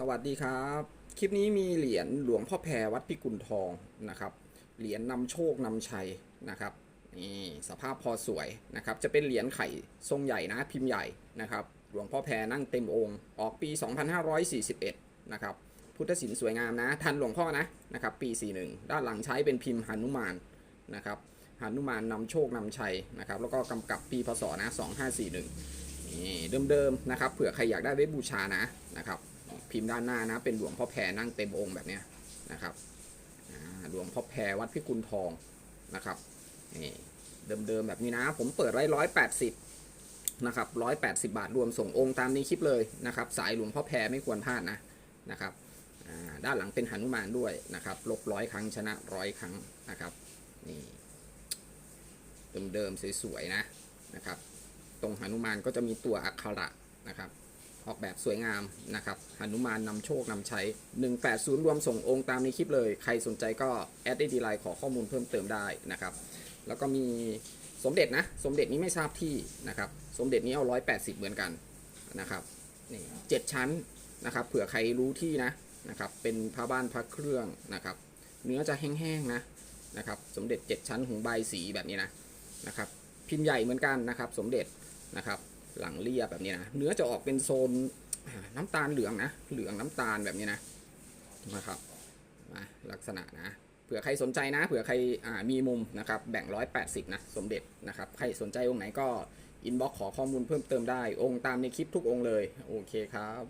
สวัสดีครับ คลิปนี้มีเหรียญหลวงพ่อแพรวัดพิกุลทองนะครับ เหรียญนำโชคนำชัยนะครับนี่สภาพพอสวยนะครับ จะเป็นเหรียญไข่ทรงใหญ่นะพิมพ์ใหญ่นะครับ หลวงพ่อแพรนั่งเต็มองค์ ออกปี 2541 นะครับ พุทธศิลป์สวยงามนะ ทันหลวงพ่อนะนะครับ ปี 41 ด้านหลังใช้เป็นพิมพ์หนุมานนะครับหนุมานนำโชคนำชัยนะครับ แล้วก็กำกับปีพศนะ 2541 นี่เดิมๆนะครับ เผื่อใครอยากได้ไว้บูชานะนะครับ พิมพ์ด้านหน้านะ เป็นหลวงพ่อแพรนั่งเต็มองค์แบบนี้นะครับหลวงพ่อแพรวัดพิกุลทองนะครับนี่เดิมๆแบบนี้นะ ผมเปิดไว้ร้อยแปดสิบนะครับร้อยแปดสิบาทรวมส่งองค์ตามในคลิปเลยนะครับ สายหลวงพ่อแพรไม่ควรพลาดนะนะครับด้านหลังเป็นหนุมานด้วยนะครับลบร้อยครั้งชนะร้อยครั้งนะครับนี่เดิมๆสวยๆนะนะครับ ตรงหนุมานก็จะมีตัวอักขระนะครับ ออกแบบสวยงามนะครับหนุมานนำโชคนำใช้ 180 รวมส่งองค์ตามในคลิปเลย ใครสนใจก็แอดได้ดีไลน์ขอข้อมูลเพิ่มเติมได้นะครับ แล้วก็มีสมเด็จนะ สมเด็จนี้ไม่ทราบที่นะครับ สมเด็จนี้เอา 180 เหมือนกันนะครับนี่เจ็ดชั้นนะครับ เผื่อใครรู้ที่นะนะครับ เป็นพระบ้านพระเครื่องนะครับ เนื้อจะแห้งๆนะนะครับ สมเด็จ 7 ชั้นหุงใบสีแบบนี้นะนะครับ พิมพ์ใหญ่เหมือนกันนะครับ สมเด็จนะครับ หลังเรียบแบบนี้นะเนื้อจะออกเป็นโซนน้ำตาลเหลืองนะเหลืองน้ำตาลแบบนี้นะนะครับมาลักษณะนะเผื่อใครสนใจนะเผื่อใครมีมุมนะครับแบ่ง 180 นะ สมเด็จนะครับใครสนใจองค์ไหนก็อินบ็อกขอข้อมูลเพิ่มเติมได้องค์ตามในคลิปทุกองค์เลย โอเคครับ